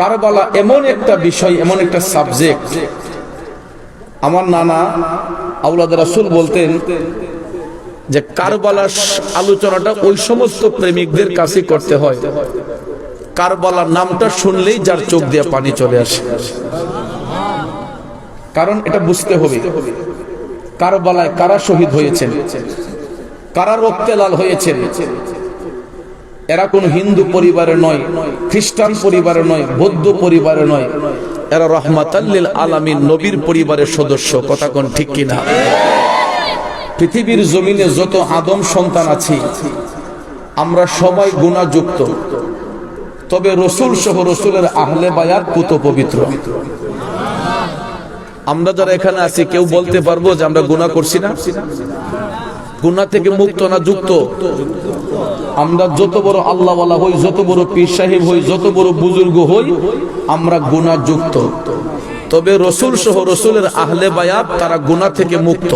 কারবালা এমন একটা বিষয়, এমন একটা সাবজেক্ট আমার নানা আউলাদ রাসুল বলতেন যে কারবালার আলোচনাটা ওই সমস্ত প্রেমিকদের কাছে করতে হয়। কারবালার নামটা শুনলেই যার চোখ দিয়ে পানি চলে আসে। কারণ এটা বুঝতে হবে কারবালায় কারা শহীদ হয়েছেন, কারা রক্তে লাল হয়েছেন এরা কোন হিন্দু পরিবারে নয়, খ্রিস্টান পরিবারে নয়, বৌদ্ধ পরিবারে নয়। এরা রহমাতাল্লিল আলামিন নবীর পরিবারের সদস্য, কথা কোন ঠিক কিনা? পৃথিবীর জমিনে যত আদম সন্তান আছি, আমরা সবাই গুণাযুক্ত। তবে রসুল সহ রসুলের আহলে বায়াত পুত পবিত্র। আমরা যারা এখানে আছি, কেউ বলতে পারব যে আমরা গুণা করছি না? গুণা থেকে মুক্ত না যুক্ত? আমরা যত বড় আল্লাহওয়ালা হই যত বড় পীর সাহেব হই যত বড় বুজুর্গ হই আমরা গুণা যুক্ত। তবে রসুল সহ রসুলের আহলে বায়াত তারা গুণা থেকে মুক্ত।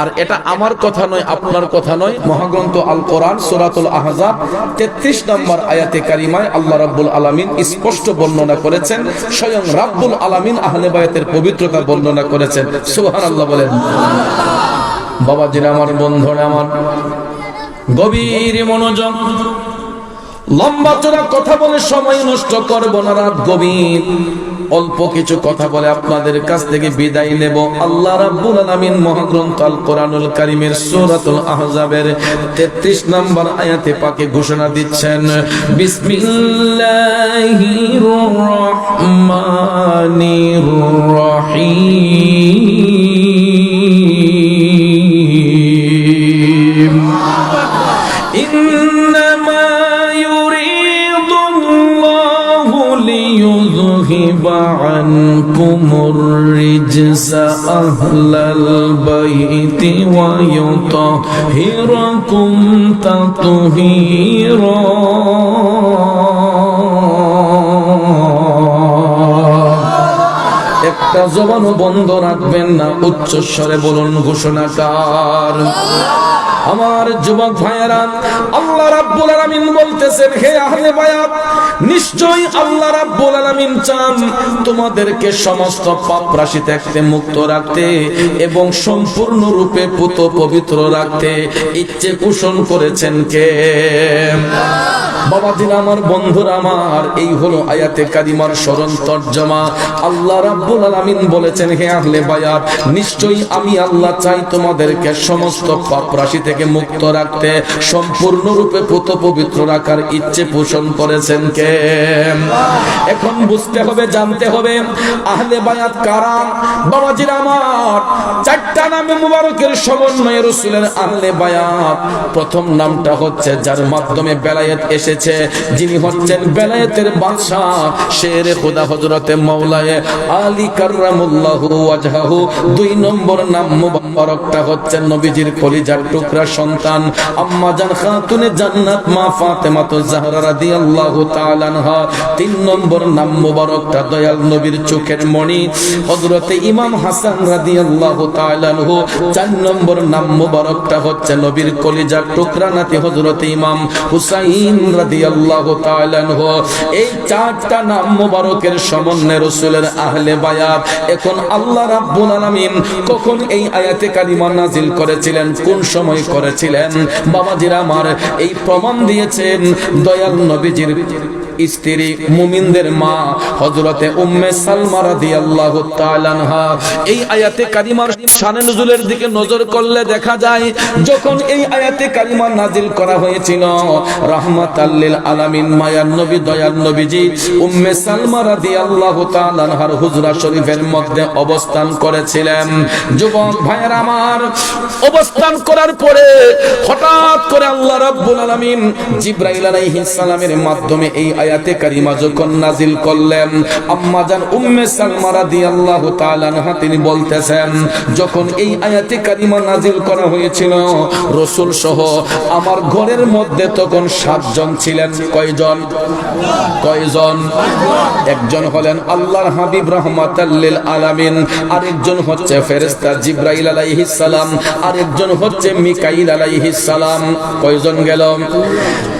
আর এটা আমার কথা নয় আপনার কথা নয়। মহাগ্রন্থ আল কোরআন সুরাতুল আহজাব তেত্রিশ নম্বর আয়াতে কারিমায় আল্লাহ রাব্বুল আলামিন স্পষ্ট বর্ণনা করেছেন। স্বয়ং রাব্বুল আলামিন আহলে বায়াতের পবিত্রতা বর্ণনা করেছেন। সুবহানাল্লাহ বলেন। বাবাজির আমার বন্ধুরা, আমার গভীর মনোযোগ, লম্বা চোরা কথা বলে সময় নষ্ট করব না, রাত গভীর। অল্প কিছু কথা বলে আপনাদের কাছ থেকে বিদায় নেব। আল্লাহ রাব্বুল আলামিন মহাগ্রন্থ আল কোরআনুল কারীমের সূরাতুল আহজাবের 33 নম্বর আয়াতে পাকে ঘোষণা দিচ্ছেন, বিসমিল্লাহির রহমানির রহিম। إنما يريد الله ليذهب عنكم الرجس أهل البيت ويطهركم تطهيرا একটা জবানও বন্ধ রাখবেন না উচ্চস্বরে বলুন ঘোষণাকার আমার যুবক ভাইয়েরা, আল্লাহ রাব্বুল আলামিন বলতেছেন, হে আহলে বায়াত, নিশ্চয়ই আল্লাহ রাব্বুল আলামিন চান তোমাদেরকে সমস্ত পাপ রাশি থেকে মুক্ত রাখতে এবং সম্পূর্ণ রূপে পুত পবিত্র রাখতে। ইচ্ছে পোষণ করেছেন কে? বাবাজিন আমার বন্ধুরা আমার, এই হলো আয়াতে কারিমার স্মরণ তর্জমা। আল্লাহ রাব্বুল আলামিন বলেছেন, হে আহলে বায়াত, নিশ্চয়ই আমি আল্লাহ চাই তোমাদেরকে সমস্ত পাপ রাশি থেকে মুক্ত রাখতে সম্পূর্ণ রূপে পুত পবিত্র রাখার ইচ্ছে পোষণ করেছেন কে? এখন বুঝতে হবে, জানতে হবে, আহলে বায়াত কারা? বাবাজির আমার, চারটা নামে মুবারকের সমন্বয়ে রসুলের আহলে বায়াত। প্রথম নামটা হচ্ছে যার মাধ্যমে বেলায়েত এসেছে, যিনি হচ্ছেন বেলায়েতের বাদশাহ শের খোদা হজরতে মৌলায়ে আলী কার্রামুল্লাহু ওয়াজহাহু। দুই নম্বর নাম মুবারকটা হচ্ছে নবীজির কলিজার টুকরা সন্তান। আম্মা জান খাতুনে জান্নাত, মা ফাতেমা তো জাহরা রাদিয়াল্লাহু তাআলা আনহা। তিন নম্বর নাম মুবারকটা দয়াল নবীর চোখের মণি, হযরতে ইমাম হাসান রাদিয়াল্লাহু তাআলা আনহু। চার নম্বর নাম মুবারকটা হচ্ছে নবীর কলিজার টুকরা নাতি হযরতে ইমাম হুসাইন রাদিয়াল্লাহু তাআলা আনহু। এই চারটা নাম মুবারকের সমন্বয়ে রাসূলের আহলে বায়াত। এখন আল্লাহ রাব্বুল আলামিন কখন এই আয়াতে কালিমা নাজিল করেছিলেন? কোন সময় করেছিলেন। বাবাজিরা আমার এই প্রমাণ দিয়েছেন। দয়াল নবীজির স্ত্রী মুমিনদের মা, হযরতে উম্মে সালমা রাদিয়াল্লাহু তাআলা আনহা। এই আয়াতে কারিমার শানে নজুলের দিকে নজর করলে দেখা যায়, যখন এই আয়াতে কারিমা নাজিল করা হয়েছিল, রাহমাতাল লিল আলামিন, মায়ার নবী দয়াল নবীজি, উম্মে সালমা রাদিয়াল্লাহু তাআলা আনহার হুজরা শরীফের মধ্যে অবস্থান করেছিলেন। যুবক ভাইয়ের আমার, অবস্থান করার পরে হঠাৎ করে আল্লাহ রাব্বুল আলামিন জিব্রাইল আলাইহিস সালামের মাধ্যমে এই আয়াতে কারিমা যখন নাজিল করলেন, আম্মা জান উম্মে সালমা রাদিয়াল্লাহু তাআলা আনহা তিনি বলতেছেন, যখন এই আয়াতে কারিমা নাজিল করা হয়েছিল, রাসূল সহ আমার ঘরের মধ্যে তখন সাতজন ছিলেন। কয়জন? কয়জন? একজন হলেন আল্লাহর হাবিব লিল আলামিন, আরেকজন হচ্ছে ফেরেশতা জিব্রাইল আলাইহিস সালাম, আরেকজন হচ্ছে মিকাইল আলাইহিস সালাম। কয়জন গেল?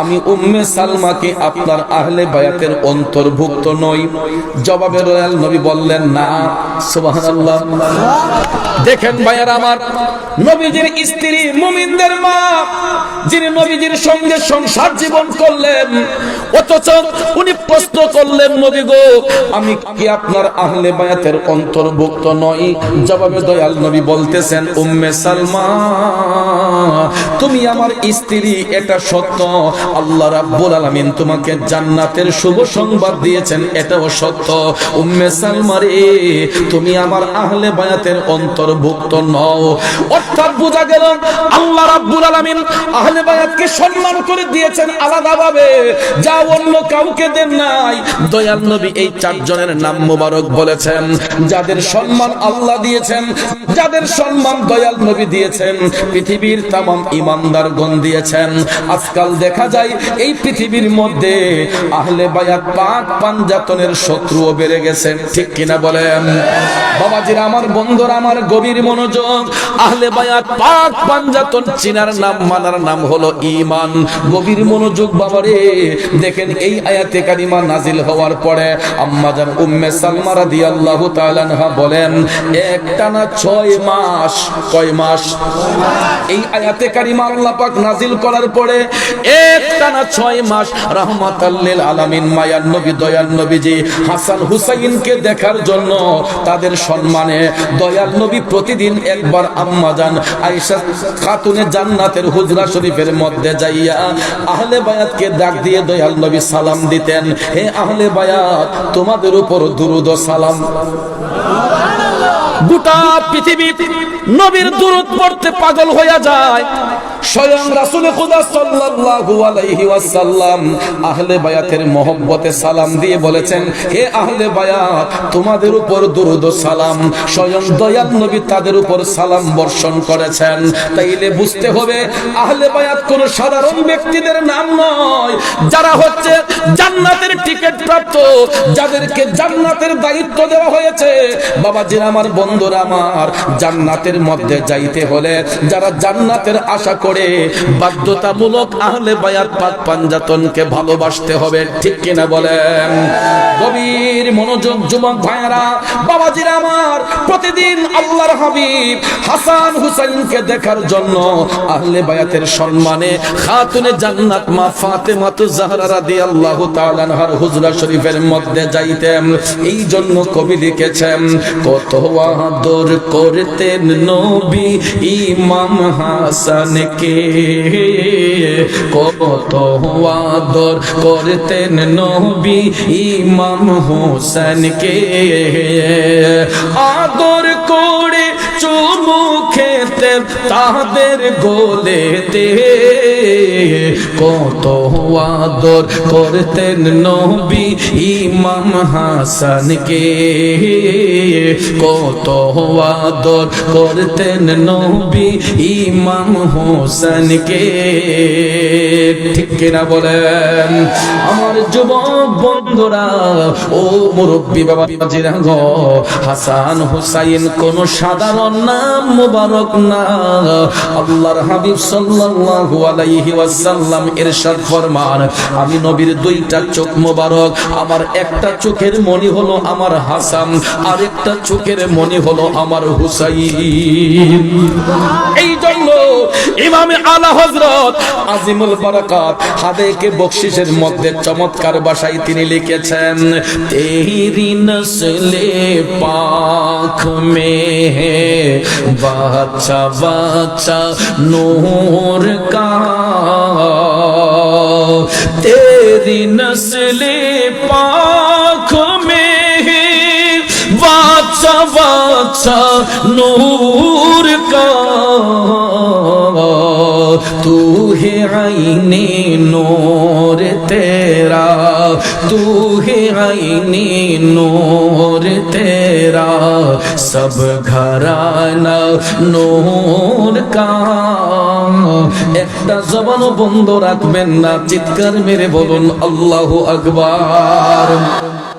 আমি উম্মে সালমাকে আপনার আহলে বায়াতের অন্তর্ভুক্ত নই। জবাবে দয়াল নবী বললেন, না, সুবহানাল্লাহ। দেখেন ভাইয়ার আমার, নবীজির স্ত্রী মুমিনদের মা, যিনি নবীজির সঙ্গে সংসার জীবন করলেন, অথচ উনি প্রশ্ন করলেন, নবী গো, আমি কি আপনার আহলে বায়াতের অন্তর্ভুক্ত নই? জবাবে দয়াল নবী বলতেছেন, উম্মে সালমা, তুমি আমার স্ত্রী, এটা সত্য। আল্লাহ রাব্বুল আলামিন তোমাকে জান্নাতের শুভ সংবাদ দিয়েছেন, এটাও সত্য। উম্মে সালমা রে তুমি আমার আহলে বায়াতের অন্তর্ভুক্ত নও। অর্থাৎ বোঝা গেল, আল্লাহ রাব্বুল আলামিন আহলে বায়াতকে সম্মান করে দিয়েছেন আলাদাভাবে। যা অন্য কাউকে দেন নাই। দয়াল নবী এই চারজনের নাম মোবারক বলেছেন। যাদের সম্মান আল্লাহ দিয়েছেন, যাদের সম্মান দয়াল নবী দিয়েছেন, পৃথিবীর তামাম ইমানদার গণ দিয়েছেন। আজকাল দেখা যায় এই পৃথিবীর মধ্যে আহলে বায়াত পাক পাঞ্জাতনের শত্রুও বেড়ে গেছে। ঠিক কিনা বলেন? বাবাজির, আমার বন্ধুরা, আমার গভীর মনোযোগ। আহলে বায়াত পাক পাঞ্জাতন চিনার নাম, মানার নাম হলো ইমান গভীর মনোযোগ বাবারে, দেখেন এই আয়াতে কারিমা নাজিল হওয়ার পরে আম্মাজান উম্মে সালমা রাদিয়াল্লাহু তাআলা বলেন, একটানা 6 মাস। কয় মাস? এই আয়াতে কারিমা আল্লাহ পাক নাজিল করার পরে একটানা 6 মাস রাহমাতাল লিল আলামিন, মায়ার নবী দয়াল নবীজি হাসান হুসাইনকে দেখার জন্য তাদের সম্মানে দয়াল নবী প্রতিদিন একবার আম্মা যান, আয়েশা খাতুনে জান্নাতের হুজরা শরীফের মধ্যে যাইয়া আহলে বায়াতকে ডাক দিয়ে দয়াল নবী সালাম দিতেন, হে আহলে বায়াত, তোমাদের উপর দুরুদ সালাম। গোটা পৃথিবী নবীর দুরুদ পড়তে পাগল হয়ে যায়। স্বয়ং রাসূল খুদা সাল্লাল্লাহু আলাইহি ওয়াসাল্লাম আহলে বায়াতের মহব্বতে সালাম দিয়ে বলেছেন, হে আহলে বায়াত, তোমাদের উপর দুরুদ সালাম। স্বয়ং দয়াল নবী তাদের উপর সালাম বর্ষণ করেছেন। তাইলে বুঝতে হবে, আহলে বায়াত কোন সাধারণ ব্যক্তিদের নাম নয়। যারা হচ্ছে জান্নাতের টিকিট প্রাপ্ত, যাদেরকে জান্নাতের দায়িত্ব দেওয়া হয়েছে, বাবাজির, আমার বন্ধুরা আমার জান্নাতের মধ্যে যাইতে হলে যারা জান্নাতের আশা করে, বাধ্যতামূলক আহলে বায়াত পাক পাঞ্জাতনকে ভালোবাসতে হবে। ঠিক কিনা বলেন? গভীর মনোযোগ যুবক ভাইয়ারা, বাবাজির আমার, প্রতিদিন আল্লাহর হাবিব হাসান হুসাইনকে দেখার জন্য আহলে বায়াতের সম্মানে খাতুনে জান্নাত মা ফাতেমা তু জাহরা রাদিয়াল্লাহু তাআলা আনহার হুজরা শরীফের মধ্যে যাইতেন। এই জন্য কবি লিখেছেন, কত আদর করতেন নবী ইমাম হাসানকে কত আদর করতেন নবী ইমাম হোসেনকে। আদর করে চুমু খেতেন তাদের গোলেতে। কত আদর করতেন নবী ইমাম হাসানকে। কত আদর করতেন নবী ইমাম হোসেনকে। ঠিক কিনা বলেন? আমার যুবক বন্ধুরা, ও মুরব্বী বাবা জিরা হাসান হুসাইন কোন সাধারণ নাম মুবারক না। আল্লাহর হাবিব সাল্লাল্লাহু আলাইহি ওয়াসাল্লাম ইরশাদ ফরমান, আমি নবীর দুইটা চোখ মোবারক, আমার একটা চোখের মনি হলো আমার হাসান, আরেকটা চোখের মনি হলো আমার হুসাইন। এই জন্য ইমামে আলা হযরত আজিমুল বারাকাত হাদেকে বকশিসের মধ্যে চমৎকার ভাষায় তিনি লিখেছেন, তেরি নসলে পাখ মে বাচ্চা বাচ্চা নূর का तेरी नस्ल पाख में वाचा वाचा नूर का तू है आईने नूर तेरा तू है आईने नूर সব ঘরানা নূর কা একটা জবান বন্ধ রাখবেন না চিৎকার মেরে বলুন আল্লাহু আকবার।